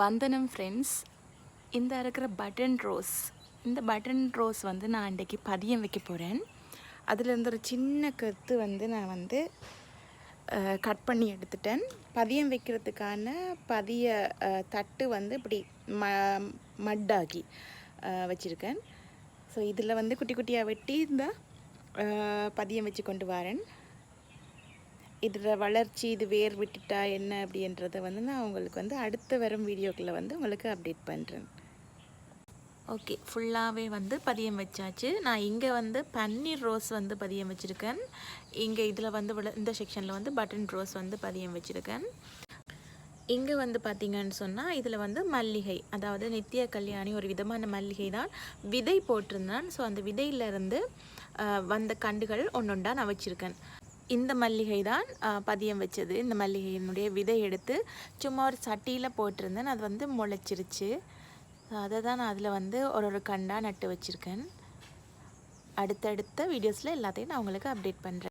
வந்தனம் ஃப்ரெண்ட்ஸ் இந்த இருக்கிற பட்டன் ரோஸ் இந்த பட்டன் ரோஸ் வந்து நான் இன்றைக்கி பதியம் வைக்க போகிறேன் அதில் ஒரு சின்ன கத்து வந்து நான் வந்து கட் பண்ணி எடுத்துட்டேன். பதியம் வைக்கிறதுக்கான பதிய தட்டு வந்து இப்படி ம மட்டாகி வச்சுருக்கேன். ஸோ இதில் வந்து குட்டி குட்டியாக வெட்டி இந்த பதியம் வச்சு கொண்டு வரேன். இதில் வளர்ச்சி இது வேர் விட்டுட்டா என்ன அப்படின்றத வந்து நான் உங்களுக்கு வந்து அடுத்து வரும் வீடியோக்களை வந்து உங்களுக்கு அப்டேட் பண்ணுறேன் ஓகே ஃபுல்லாகவே வந்து பதியம் வச்சாச்சு. நான் இங்கே வந்து பன்னீர் ரோஸ் வந்து பதியம் வச்சுருக்கேன். இங்கே இதில் வந்து இந்த செக்ஷனில் வந்து பட்டன் ரோஸ் வந்து பதியம் வச்சுருக்கேன். இங்கே வந்து பார்த்திங்கன்னு சொன்னால் இதில் வந்து மல்லிகை அதாவது நித்திய கல்யாணி ஒரு விதமான மல்லிகை தான் விதை போட்டிருந்தேன். ஸோ அந்த விதையிலேருந்து வந்த கண்டுகள் ஒன்றொண்டா நான் வச்சுருக்கேன். இந்த மல்லிகை தான் பதியம் வச்சது. இந்த மல்லிகையினுடைய விதை எடுத்து சும்மா ஒரு சட்டியில் போட்டிருந்தேன். அது வந்து முளைச்சிருச்சு. அதை தான் நான் அதில் வந்து ஒரு ஒரு கண்டாக நட்டு வச்சுருக்கேன். அடுத்தடுத்த வீடியோஸில் எல்லாத்தையும் நான் உங்களுக்கு அப்டேட் பண்ணுறேன்